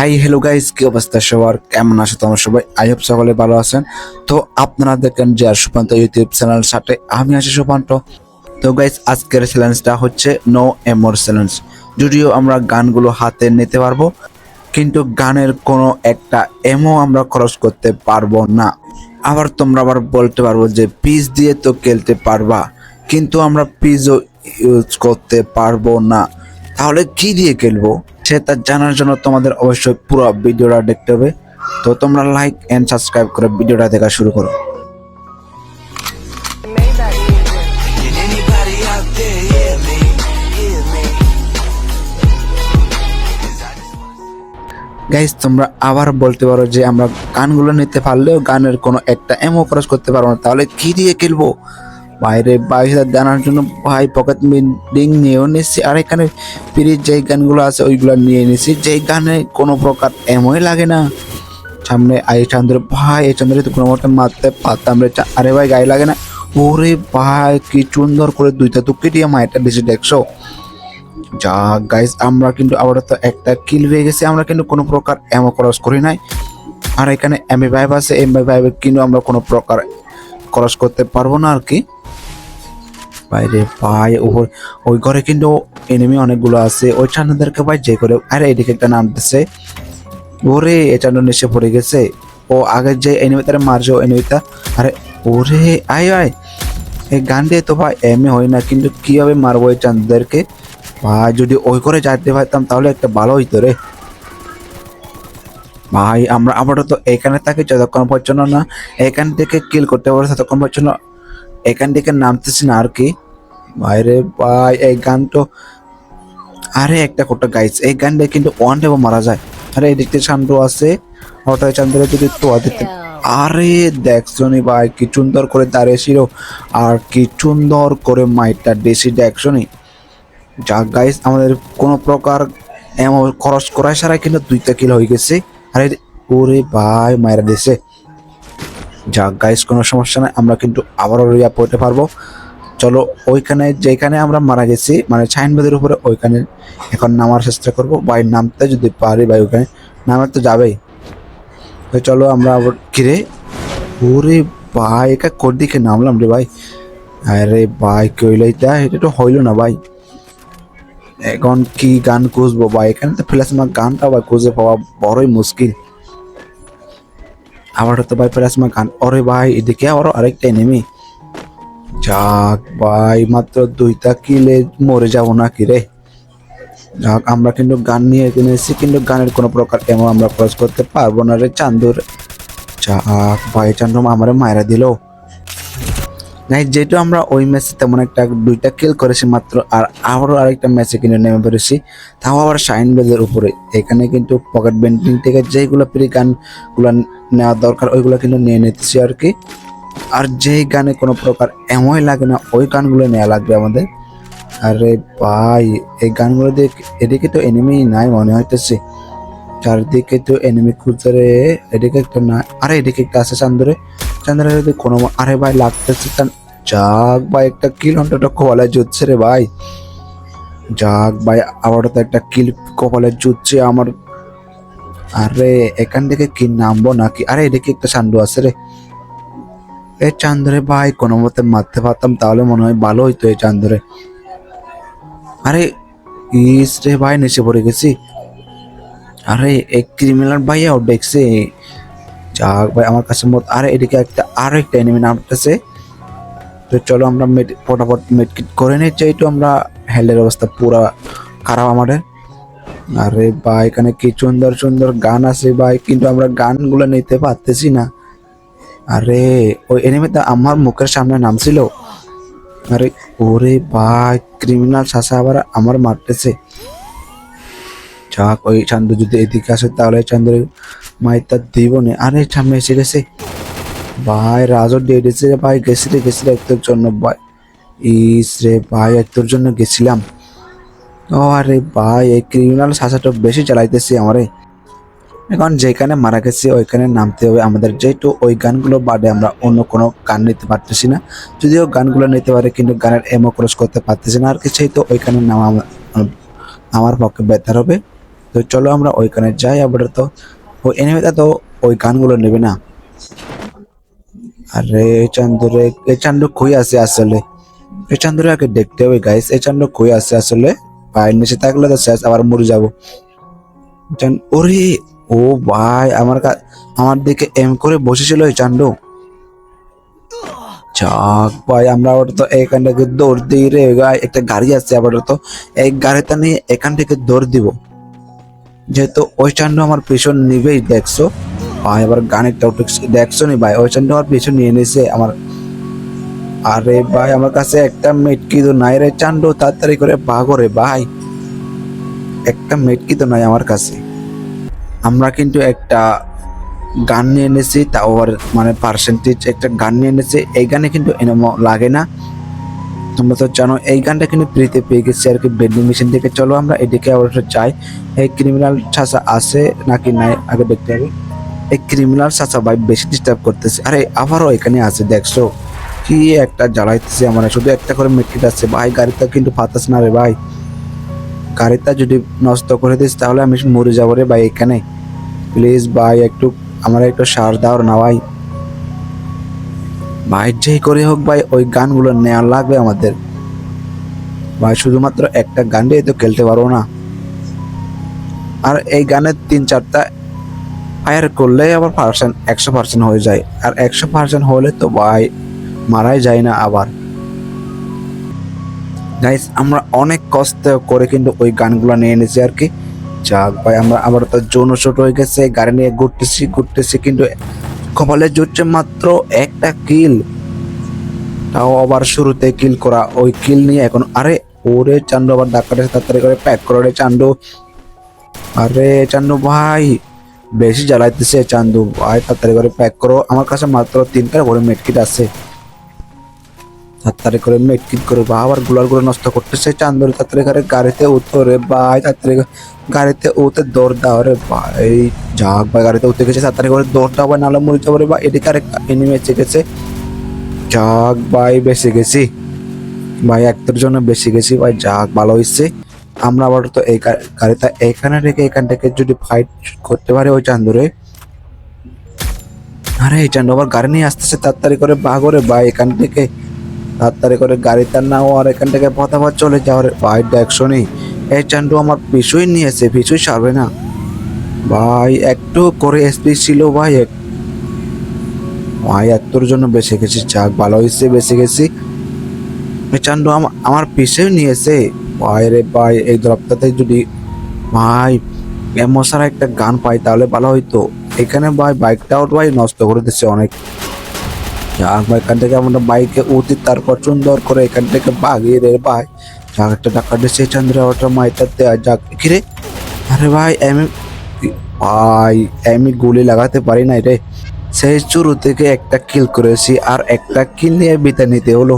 Hi hello guys কি অবস্থা সবার? কেমন আছে তোমরা সবাই? আই হোপ সকলে ভালো আছেন। তো আপনারা দেখেন যে আর সুপান্ত ইউটিউব চ্যানেল সাথে, আমি আছি সুপান্ত। তো গাইস আজকের চ্যালেঞ্জটা হচ্ছে নো এমোর চ্যালেঞ্জ যদিও আমরা গানগুলো হাতে নিতে পারব, কিন্তু গানের কোনো একটা এমও আমরা খরচ করতে পারব না। আবার তোমরা আবার বলতে পারব যে পিস দিয়ে তো খেলতে পারবা, কিন্তু আমরা পিসও ইউজ করতে পারব না। তাহলে কি দিয়ে খেলব? সেটা জানার জন্য তোমাদের অবশ্যই পুরো ভিডিওটা দেখতে হবে। তো তোমরা লাইক এন্ড সাবস্ক্রাইব করে ভিডিওটা দেখা শুরু করো? গাইজ তোমরা আবার বলতে পারো যে আমরা গানগুলো নিতে পারলেও গানের কোনো একটা এমও খরচ করতে পারব না। তাহলে কি দিয়ে খেলব? বাইরে বাইশ হাজার জানার জন্য ভাই পকেট বিল্ডিং নিয়েও নিচ্ছি। আর এখানে পিরির যেই গানগুলো আছে, ওইগুলো নিয়ে নিচ্ছি। যেই গানে কোনো প্রকার এমওই লাগে না। সামনে আই চন্দ্র ভাই, এই চন্দ্র তো কোনো মতো মারতে পারতাম রে আরে ভাই, গায়ে লাগে না। ওরে ভাই, কি সুন্দর করে দুইটা তুকি দিয়ে মায়েরটা দিছি দেখছ? যা গাইজ আমরা কিন্তু আবার তো একটা কিল হয়ে গেছে। আমরা কিন্তু কোনো প্রকার এমও খরচ করি নাই। আর এখানে এম এ ভাইব আছে। এম এ ভাইব কিন্তু আমরা কোনো প্রকার খরচ করতে পারব না আর কি। বাইরে ভাই ওই ওই ঘরে কিন্তু এনিমি অনেকগুলো আছে। ওই চান্নাদেরকে ভাই যে করে, আরে এদিকে একটা নামতেছে ওরে, এ চান্দ নিচে পড়ে গেছে। ও আগে যে এনিমিটারে মারছে ও এনিমিটা আরে ওরে, আয় আয়। এই গান দিয়ে তো ভাই এম এ হয় না, কিন্তু কীভাবে মারবো এই চান্দদেরকে? ভাই, যদি ওই করে যাইতে পারতাম তাহলে একটা ভালো হইতো রে। ভাই, আমরা আপাতত এখানে থাকি যতক্ষণ পর্যন্ত না এখান থেকে কিল করতে পারব, ততক্ষণ পর্যন্ত এখান থেকে নামতেছি না আর কি। বাইরে ভাই, এই গান তো আরে একটা কোটা গাইস এই গান দিয়ে কিন্তু ওয়ান টাইপও মারা যায়। আরে এদিকে চান্দ্র আছে ওটাই চান্দ্র যদি তো দিতে আরে দেখছ নি ভাই, কি সুন্দর করে দাঁড়িয়েছিল আর কি সুন্দর করে মাইটটা দেশি দেখছ নি যা গাইস আমাদের কোনো প্রকার খরচ করা ছাড়া কিন্তু দুইটা কিল হয়ে গেছে। আরে ওরে ভাই, মায়েরা দিছে। যা গাইস কোনো সমস্যা নাই, আমরা কিন্তু আবারও রিয়া পড়তে পারব। চলো, ওইখানে, যেখানে আমরা মারা গেছি মানে ছাইনবাদের উপরে, ওইখানে এখন নামার চেষ্টা করব। ভাই, নামতে যদি পারি, ভাই ওইখানে নামার তো যাবেই। তো চলো, আমরা আবার কিরে ওরে ভাই, একা কোর দিকে নামলাম রে ভাই। আরে ভাই কি হইল এটা এটা তো হইল না ভাই। এখন কি গান খুঁজবো ভাই এখানে তো প্লাসমা গানটা ভাই খুঁজে পাওয়া বড়ই মুশকিল। আবার তো ভাই প্লাসমা গান। ওরে ভাই, এদিকে আরও আরেকটা এনেমি যাক ভাই, মাত্র দুইটা কিলে মরে যাব না কি রে? যাক, আমরা কিন্তু গান নিয়ে কিনেছি কিন্তু গানের কোনো প্রকার এমন আমরা খরচ করতে পারব না রে চান্দুর। যাক ভাই চান্দু আমারে মায়েরা দিল। নাই যেহেতু আমরা ওই ম্যাচে তেমন একটা দুইটা কিল করেছি মাত্র, আর আবারও আরেকটা ম্যাচে কিনে নেমে পড়েছি, তাও আবার শাইন বেজের উপরে। এখানে কিন্তু পকেট বেন্টিং থেকে যেইগুলো প্রি গানগুলো নেওয়া দরকার, ওইগুলো কিন্তু নিয়ে নিতেছি আর কি। আর যেই গানে কোনো প্রকার এমনই লাগে না, ওই গানগুলো নেওয়া লাগবে আমাদের। আরে ভাই, এই গানগুলো দিয়ে এদিকে তো এনিমি নাই মনে হইতেছে। চারদিকে তো এনিমি খুঁজতে রে, এদিকে একটা না, আরে এদিকে একটা আছে চান্দরে যদি কোনো আরে ভাই, লাগতেছে চান যাক ভাই, একটা কিল অন্তত কপালে জুটছে রে ভাই। যাক ভাই আবারও তো একটা কিল কপালে জুটছে আমার। আরে, এখান থেকে কি নামবো নাকি? আরে এদিকে একটা চান্দু আছে রে? এই চান্দরে ভাই, কোনো মতে মারতে পারতাম, তাহলে মনে হয় ভালো হইতো এই চান্দরে আরে, ইস রে ভাই, নিচে পড়ে গেছি। আরে, এই ক্রিমিনাল ভাইয়া ও দেখছে। যাক ভাই, আমার কাছে মত আরে এদিকে একটা আরও একটা এনিমি নামতেছে। তো চলো আমরা মেড ফটাফট মেডকিট করে নিই, যেহেতু আমরা হেলের অবস্থা পুরা খারাপ আমাদের। আরে ভাই, এখানে কি সুন্দর সুন্দর গান আছে ভাই, কিন্তু আমরা গানগুলো নিতে পারতেছি না। আরে, ওই এনিমিটা আমার মুখের সামনে নামছিল। আরে, ওরে ভাই ক্রিমিনাল শাসা আবার আমার মারতেছে। যাক, ওই চান্দু যদি এদিকে আসে, তাহলে চান্দুর মাইতা দিব আরে, সামনে এসে গেছে। ভাই রাজও দিয়ে ভাই গেছি রে গেছি রে একটুর জন্য ভাই। ইস রে ভাই একটুর জন্য গেছিলাম। ও আরে ভাই, এই ক্রিমিনাল শাসাটা বেশি চালাইতেছি আমারে। এখন যেখানে মারা গেছে, ওইখানে নামতে হবে। আমাদের যেহেতু ওই গানগুলো বাদে আমরা অন্য কোনো গান নিতে পারতেছি না। যদিও গানগুলো নিতে পারে, কিন্তু গানের এমও ক্রস করতে পারতেছি না। আর কি সেই তো ওইখানে নামা আম- আমার পক্ষে বেটার হবে। তো চলো আমরা ওইখানে যাই আবার তো ওই এনিমিটা তো ওই গানগুলো নেবে না। আরে চান্দুরে, এই চান্দু কই আছে আসলে? এই চান্দুরে আগে দেখতে হবে গাইস এই চান্দু কই আছে আসলে? পায়ের নিচে থাকলে তো শেষ, আবার মরে যাব। চান- ওরে, ও ভাই, আমার আমার দিকে এম করে বসেছিল এই চান্দু। যাক ভাই, আমরা ওটা তো এখান থেকে দৌড় দিই রে একটা গাড়ি আছে আবার তো এই গাড়িটা নিয়ে এখান থেকে দৌড় দিব। যেহেতু চান্ডু আমার পিছন নিবেই, দেখছ? ভাই, আবার গানের দেখছ নি ভাই? চান্ডু আমার পিছন নিয়ে নিছে, আমার আরে ভাই, আমার কাছে একটা মেটকি তো নাই রে চান্ডু তাড়াতাড়ি করে ভাগো রে ভাই। একটা মেটকি তো নাই আমার কাছে। আমরা কিন্তু একটা গান নিয়ে এনেছি তাও আবার মানে পার্সেন্টেজ একটা গান নিয়ে এনেছি এই গানে কিন্তু এনমো লাগে না। তোমরা তো জানো, এই গানটা কিন্তু ফ্রিতে পেয়ে গেছি আর কি বেন্ডিং মেশিন থেকে। চলো আমরা এদিকে আবার একটু চাই এই ক্রিমিনাল চাচা আছে নাকি নাই, আগে দেখতে হবে। এই ক্রিমিনাল চাচা ভাই বেশি ডিস্টার্ব করতেছে। আরে, আবারও এখানে আছে, দেখছ? কি একটা জ্বালাইতেছে আমার, শুধু একটা করে মেট্রিক আছে। ভাই গাড়িটা কিন্তু পাতাস না রে ভাই। গাড়িটা যদি নষ্ট করে দিস, তাহলে আমি মরে যাব রে ভাই এখানে। প্লিজ ভাই, একটু আমার একটু সার দাও না ভাই। ভাই, যেই করে হোক ভাই, ওই গানগুলো নেওয়া লাগবে আমাদের। ভাই, শুধুমাত্র একটা গান দিয়ে তো খেলতে পারব না। আর এই গানের তিন চারটা ফায়ার করলে আবার পার্সেন্ট একশো পার্সেন্ট হয়ে যায়। আর একশো পার্সেন্ট হলে তো ভাই, মারাই যায় না আবার। গাইস আমরা অনেক কষ্ট করে কিন্তু ওই গানগুলো নিয়ে এনেছি আর কি। যাক ভাই, আমরা আবার তো যৌন ছোট হয়ে গেছে, গাড়ি নিয়ে ঘুরতেছি ঘুরতেছি কিন্তু কপালে জুটছে মাত্র একটা কিল, তাও আবার শুরুতে কিল করা। ওই কিল নিয়ে এখন, আরে, ওরে চান্ডু আবার ডাক্তারের তাড়াতাড়ি করে প্যাক করে রে চান্ডু আরে চান্ডু ভাই, বেশি জ্বালাইতেছে চান্দু ভাই, তাড়াতাড়ি করে প্যাক করো। আমার কাছে মাত্র তিনটা করে মেডকিট আছে। তাড়াতাড়ি করে মেডকিট করে আবারগুলারগুলো নষ্ট করতেছে চান্দুর তাড়াতাড়ি করে গাড়িতে উঠো রে ভাই, তাড়াতাড়ি গাড়িতে উঠে দৌড় দাও রে ভাই। যাক ভাই, গাড়িতে উঠে গেছে, তাড়াতাড়ি করে দৌড় দাও ভাই, নাহলে মরে যাব রে ভাই। এদিকে আরেকটা এনিমে এসে গেছে। যাক ভাই, বেঁচে গেছি। ভাই, একটার জন্য বেশি গেছি ভাই, যাক ভালো হয়েছে। আমরা আবার তো এই গাড়িটা এখানে রেখে এখান থেকে যদি ফাইট করতে পারে ওই চান্দুরে। আরে, এই চান্দু আবার গাড়ি নিয়ে আসতেছে, তাড়াতাড়ি করে বাগরে ভাই, এখান থেকে তাড়াতাড়ি করে গাড়িটা নাও আর এখান থেকে পথাপথ চলে যাও রে ভাই দেখছ নি এই চান্দু আমার পিছুই নিয়েছে, পিছুই সারবে না। ভাই, একটু করে এসপি ছিল ভাই, এক- ভাই, এতর জন্য বেঁচে গেছি, যাক, ভালো হয়েছে, বেঁচে গেছি। এই আমা- আমার পিছেও নিয়েছে। ভাই রে ভাই, এই দ্রপ্তাতে যদি ভাই এমসার একটা গান পাই, তাহলে ভালো হইতো। এখানে ভাই বাইকটাও ভাই নষ্ট করে দিচ্ছে অনেক। যাক এখান থেকে আমরা বাইকে উঠি, তারপর সুন্দর করে এখান থেকে বাগিয়ে রে ভাই। যাক, একটা দিচ্ছে চন্দ্র ওটা মাইটার দেওয়া যাক। কিরে? আরে ভাই, আমি ভাই, আমি গুলি লাগাতে পারি নাই রে। সেই শুরু থেকে একটা কিল করেছি, আর একটা কিল নিয়ে বিতা নিতে হলো।